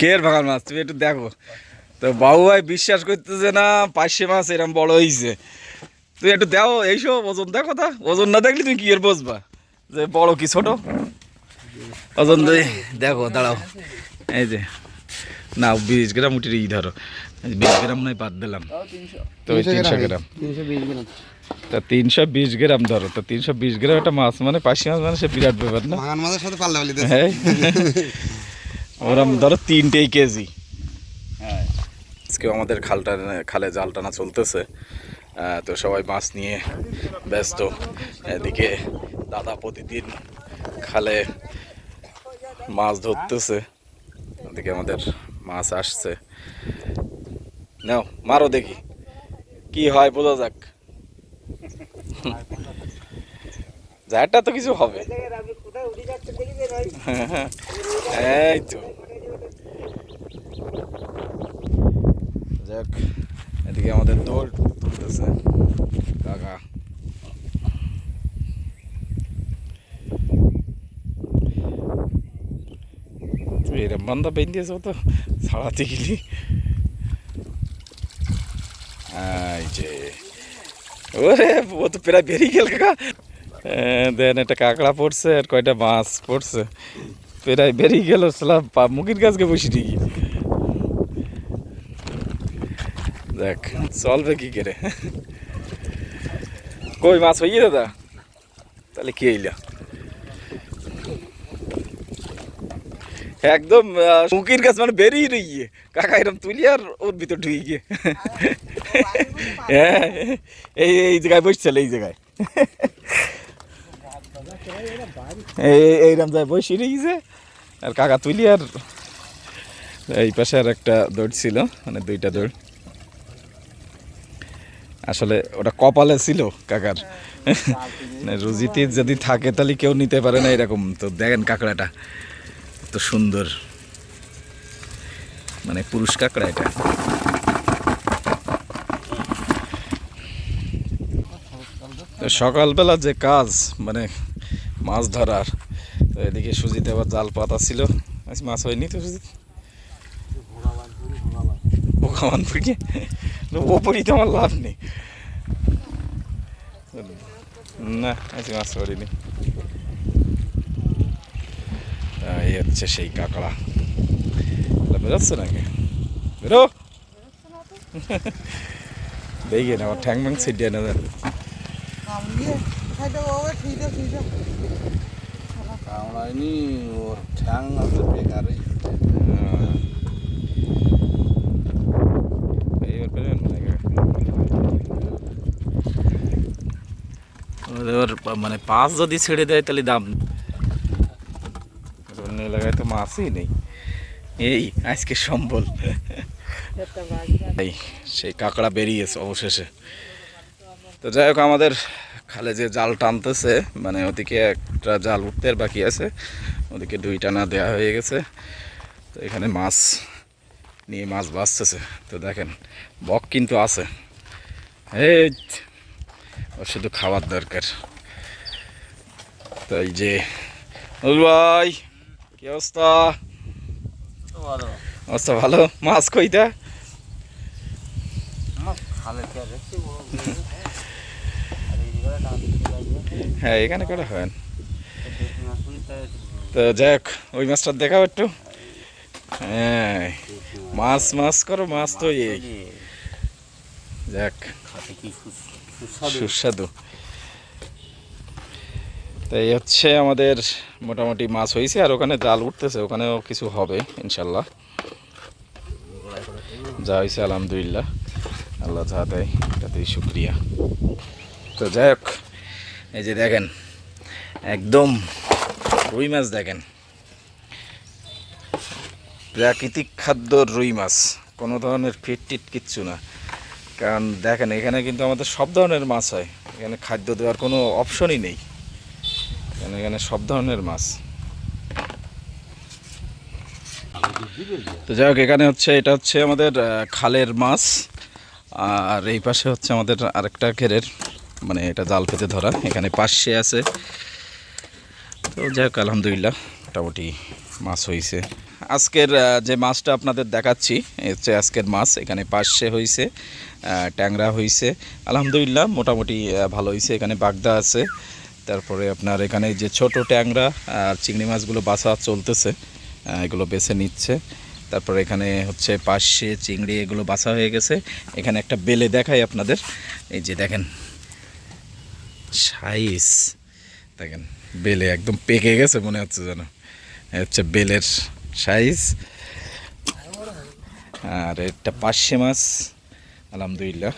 কের ভাঙার মাছ? তুমি একটু দেখো। তো বাবু ভাই বিশ্বাস করতেছে না পাঁচশে মাছ এরকম বড় হয়েছে তুই একটু দাও এইসব ওজন দেখো তা ওজন না দেখলে তুমি কি এর বসবা? যে বড় কি ছোট? ওজন দেখো দাঁড়াও। এই যে না বিশ গ্রাম উঠির ই ধরো। বিশ গ্রাম নয় বাদ দিলাম। তো ওই তিনশো গ্রাম। তা তিনশো বিশ গ্রাম ধরো। তো তিনশো বিশ গ্রাম একটা মাছ মানে পাঁচশি মাছ মানে সে বিরাট ব্যাপার না? ভাঙান মাছের সাথে পাল্লা হ্যাঁ। ওরম ধরো তিনটেই কেজি। হ্যাঁ। আজকে আমাদের খালটা খালে জাল টানা চলতেছে। তো সবাই মাছ নিয়ে ব্যস্ত। এদিকে দাদা প্রতিদিন খালে মাছ ধরতেছে। ওদিকে আমাদের মাছ আসছে। নাও মারো দেখি। কি হয় বোঝা যাক। যারটা তো কিছু হবে। এই তো। যাক, এদিকে আমাদের দৌড় তুলতেছে। কাকা। এরম বান্ধা পেন দিয়েছ তো, ছাড়াতে গেলি। ওরে, ও তো প্রায় বেরিয়ে গেল, কাকা। দেন একটা কাঁকড়া পড়ছে আর কয়টা মাছ পড়ছে। প্রায় বেরিয়ে গেল সালাম মুখির গাছকে বসে ঠিকই। দেখ চলবে কি করে? কই মাছ হইয়ে দাদা? তাহলে কি হইলা একদম মুখির গাছ মানে বেরিয়ে রইয়ে। কাকা এরকম তুলি আর ওর ভিতর ঢুকে গিয়ে। হ্যাঁ এই এই জায়গায় বসছিল এই জায়গায়। এইরকম যায় বসে রয়েছে। আর কাকা তুলি আর এই পাশে আর একটা দৌড় ছিল মানে দুইটা দৌড়। আসলে ওটা কপালে ছিল কাকার। মানে রুজিতে যদি থাকে, তাহলে কেউ নিতে পারে না এরকম। তো দেখেন কাঁকড়াটা তো সুন্দর। মানে পুরুষ কাঁকড়া এটা। সকালবেলা যে কাজ মানে মাছ ধরার। তো এদিকে সুজিতে আবার জাল পাতা ছিল। মাছ হয়নি তো সুজিত? ভগবান পুড়িয়ে ও পড়ি তো আমার লাভ নেই। না আজ মাছ আহ, এই হচ্ছে সেই কাঁকড়া। বেরোচ্ছে নাকি? বেরো! দেখি না আমার ঠ্যাং ম্যাং ছিটিয়ে না কামড়ায়নি ওর ঠ্যাং আছে বেকারই। মানে পাঁচ যদি ছেড়ে দেয় তাহলে দাম এলাকায় তো মাছই নেই। এই আজকে সম্বল। সেই কাঁকড়া বেরিয়েছে অবশেষে। তো যাই হোক আমাদের খালে যে জাল টানতেছে মানে ওদিকে একটা জাল উঠতে আর বাকি আছে ওদিকে দুই টানা দেওয়া হয়ে গেছে। তো এখানে মাছ নিয়ে মাছ বাঁচতেছে। তো দেখেন বক কিন্তু আছে। এই ওর শুধু খাবার দরকার। তো এই যে ভাই কি অবস্থা? অবস্থা ভালো? মাছ কইতা হ্যাঁ এখানে করে হয় তো যাই হোক ওই মাছটা দেখাও একটু। হ্যাঁ মাছ মাছ করো মাছ তো এই। যাক সুস্বাদু। তো এই হচ্ছে আমাদের মোটামুটি মাছ হয়েছে আর ওখানে জাল উঠতেছে ওখানেও কিছু হবে ইনশাল্লাহ। যা হয়েছে আলহামদুলিল্লাহ। আল্লাহ যা দেয় তাতেই শুক্রিয়া। তো যাই হোক এই যে দেখেন, একদম রুই মাছ দেখেন। প্রাকৃতিক খাদ্য রুই মাছ, কোনো ধরনের ফিট টিট কিচ্ছু না। কারণ দেখেন, এখানে কিন্তু আমাদের সব ধরনের মাছ হয়। এখানে খাদ্য দেওয়ার কোনো অপশনই নেই। এখানে এখানে সব ধরনের মাছ। তো যাই হোক, এখানে হচ্ছে, এটা হচ্ছে আমাদের খালের মাছ। আর এই পাশে হচ্ছে আমাদের আরেকটা ঘেরের মানে এটা জাল পেতে ধরা। এখানে পাশে আছে। তো যাই হোক, আলহামদুলিল্লাহ, মোটামুটি মাছ হয়েছে আজকের যে মাছটা আপনাদের দেখাচ্ছি হচ্ছে আজকের মাছ। এখানে পার্শে হয়েছে ট্যাংরা হয়েছে আলহামদুলিল্লাহ, মোটামুটি ভালো হয়েছে এখানে বাগদা আছে। তারপরে আপনার এখানে যে ছোট ট্যাংরা আর চিংড়ি মাছগুলো বাসা চলতেছে এগুলো বেছে নিচ্ছে। তারপরে এখানে হচ্ছে পার্শে চিংড়ি এগুলো বাসা হয়ে গেছে। এখানে একটা বেলে দেখাই আপনাদের। এই যে দেখেন সাইজ দেখেন, বেলে একদম পেকে গেছে মনে হচ্ছে যেন। হচ্ছে বেলের সাইজ আর এটা পার্শে মাছ। আলহামদুলিল্লাহ।